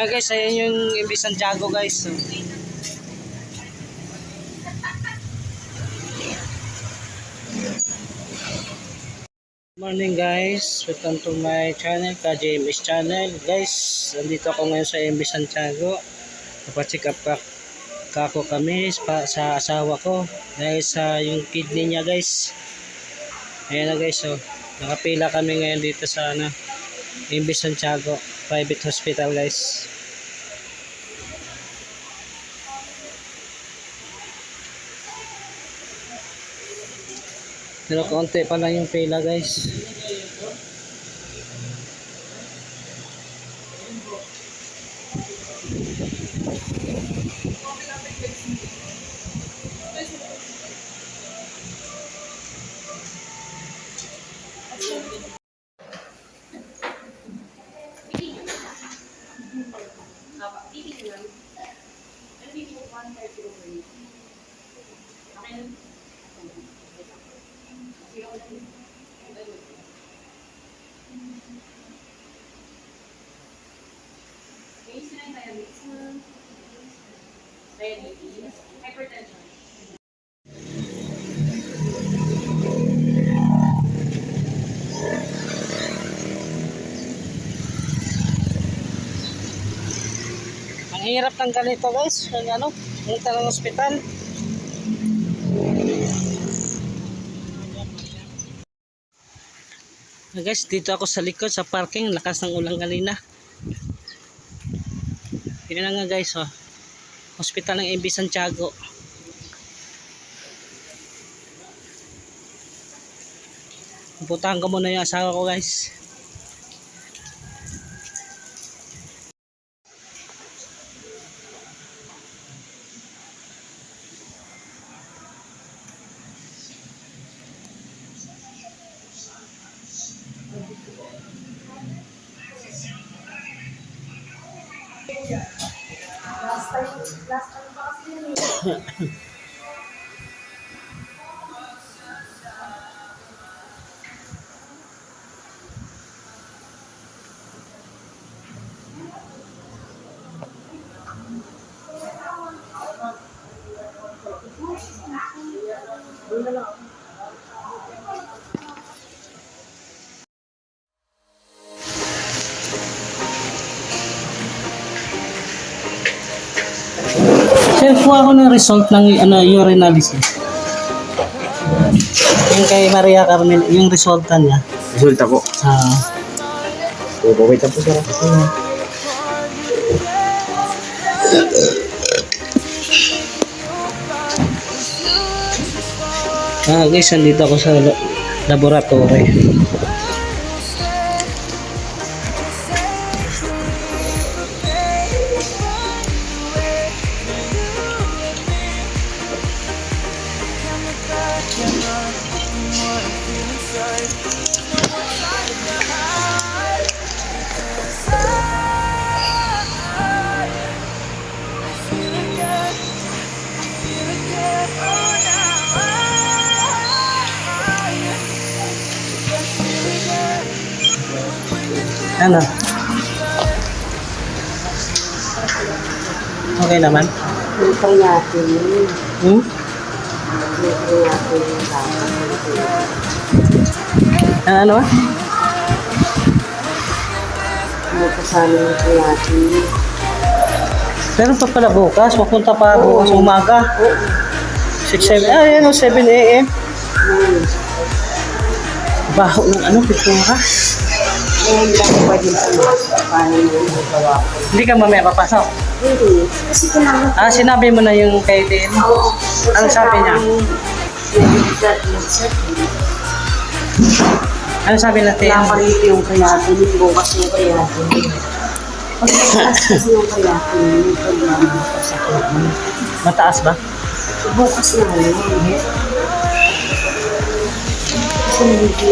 Ah guys, ayan yung MB Santiago guys. So, morning guys, welcome to my channel, KJMS channel. Guys, nandito ako ngayon sa MB Santiago. Napacheck up ka, kako kami pa, sa asawa ko dahil sa yung kidney niya guys. Ayan na guys, so nakapila kami ngayon dito sa ano, MB Santiago Private Hospital guys. Pero konti pa lang yung pila guys. Hypertension. Ang hirap ng ganito guys, yung ano, punta ng ospital. Ah, guys, dito ako sa likod sa parking, lakas ng ulang kanina. Yun nga guys, oh. Hospital ng MB Santiago. Putahan ko muna yung asawa ko guys. Last ano. Sir, kuha ako ng result ng ano, urine analysis. Yung kay Maria Carmen, yung resulta niya. Resulta po. Ah, Oo, wait lang po sir. ah guys, nandito ako sa la- laboratory. Ano? Okay naman? Hintay natin yun. Hmm? Hintay natin yung dapat. Ano? ah? Magkasama yung natin. Pero pa pala bukas, mapunta pa bukas umaga. 6, 7, ah, yan o, 7 a.m. Hmm. Baho ng ano, pintura. Ngayon lang pwede pumasok. Paano mo magawa ko? Hindi ka mamaya papasok. Hindi. Kasi kailangan Ah, sinabi mo na yung kay Din. Oo. Ano sabi niya? Ano sabi natin? Rin yung kayatin. Bukas yung kayatin. Pagkataas kasi yung kayatin, yung problema ko sa kanya. Mataas ba? Bukas na yun. Kasi hindi